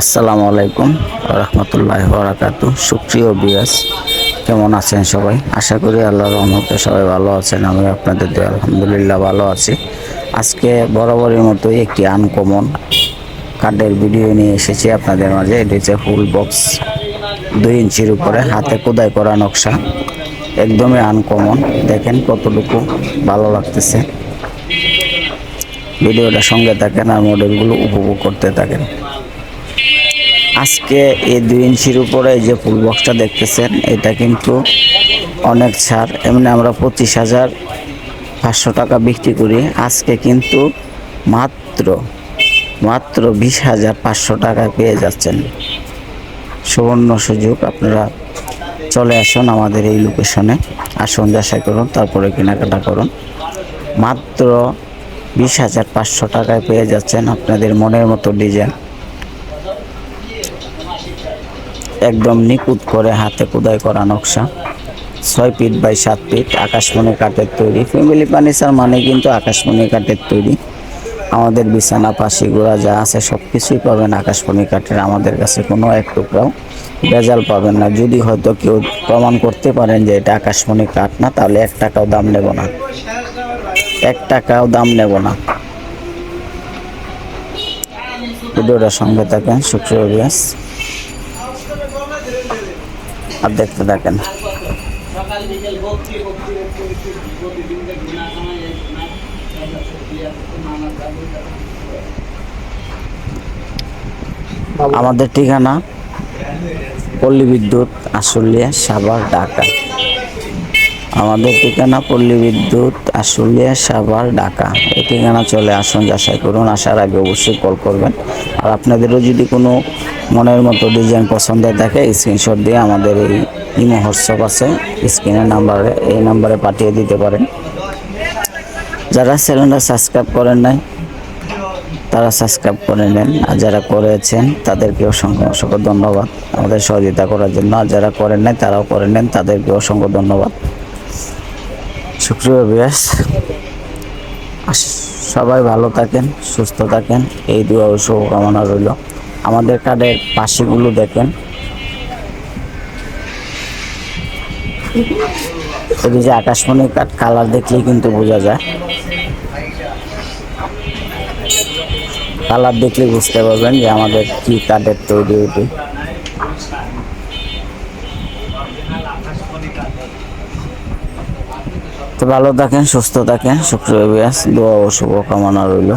আসসালামু আলাইকুম রহমতুল্লাহ বরাকাত সুপ্রিয় বিয়াস কেমন আছেন সবাই? আশা করি আল্লাহ রহমতে সবাই ভালো আছেন আমি আপনাদের আলহামদুলিল্লাহ ভালো আছি। আজকে বরাবরের মতোই একটি আনকমন কার্ডের ভিডিও নিয়ে এসেছি আপনাদের মাঝে। এটি হচ্ছে ফুল বক্স দুই ইঞ্চির উপরে, হাতে কোদাই করা নকশা। একদমই আনকমন দেখেন কতটুকু ভালো লাগতেছে। ভিডিওটা সঙ্গে থাকেন আর মডেলগুলো উপভোগ করতে থাকেন। আজকে এই দুই ইঞ্চির উপরে এই যে ফুল বক্সটা দেখতেছেন, এটা কিন্তু অনেক ছাড়। এমনি আমরা পঁচিশ হাজার পাঁচশো টাকা বিক্রি করি। আজকে কিন্তু মাত্র মাত্র বিশ হাজার পাঁচশো টাকায় পেয়ে যাচ্ছেন। সুবর্ণ সুযোগ, আপনারা চলে আসুন আমাদের এই লোকেশনে আসুন, যাচাই করুন, তারপরে কেনাকাটা করুন। মাত্র বিশ হাজার পাঁচশো টাকায় পেয়ে যাচ্ছেন আপনাদের মনের মতো ডিজাইন একদম নিখুঁত করে হাতে খোদাই করা নকশা। ছয় ফিট বাই সাত ফিট, আকাশমণি কাঠের তৈরি। ফ্যামিলি ফার্নিচার মানে কিন্তু আকাশমণি কাঠের তৈরি। আমাদের বিছানা, পাশি, গোড়া যা আছে সব কিছুই পাবেন আকাশমণি কাঠের। আমাদের কাছে কোনো এক টুকরাও ভেজাল পাবেন না। যদি হয়তো কেউ প্রমাণ করতে পারেন যে এটা আকাশমণি কাঠ না, তাহলে এক টাকাও দাম নেব না। এক টাকাও দাম নেব না। ভিডিওটা সঙ্গে থাকেন বিয়াস আর দেখতে থাকেন। আমাদের ঠিকানা পল্লী বিদ্যুৎ আশুলিয়া সাভার ঢাকা। আমাদের ঠিকানা পল্লী বিদ্যুৎ, আশুলিয়া, সাভার, ঢাকা। এই ঠিকানা চলে আসুন, যাচাই করুন। আসার আগে অবশ্যই কল করবেন। আর আপনাদেরও যদি কোনো মনের মতো ডিজাইন পছন্দ থাকে স্ক্রিনশট দিয়ে আমাদের এই ইমো হোয়াটসঅ্যাপ আছে। স্ক্রিনের নাম্বারে, এই নাম্বারে পাঠিয়ে দিতে পারেন। যারা চ্যানেলটা সাবস্ক্রাইব করেন নাই, তারা সাবস্ক্রাইব করে নেন। আর যারা করেছেন তাদেরকে অসংখ্য অসংখ্য ধন্যবাদ। আমাদের সহযোগিতা করার জন্য। আর যারা করেন নাই, তারাও করে নেন। তাদেরকে অসংখ্য ধন্যবাদ। সুপ্রিয় বিয়াস সবাই ভালো থাকেন, সুস্থ থাকেন। এই দুয়া ও শুভকামনা রইল। আমাদের কার্ডের পাশেগুলো দেখেন। এই যে আকাশমণি কাঠ কালার দেখলেই কিন্তু বোঝা যায়। কালার দেখলে বুঝতে পারবেন যে আমাদের কি কাঠের তৈরি এটি। তো ভালো থাকেন, সুস্থ থাকেন। শুক্রিয়া বিয়াস, দোয়া ও শুভকামনা রইল।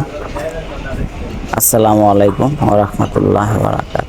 আসসালামু আলাইকুম রহমতুল্লাহ বারাকাত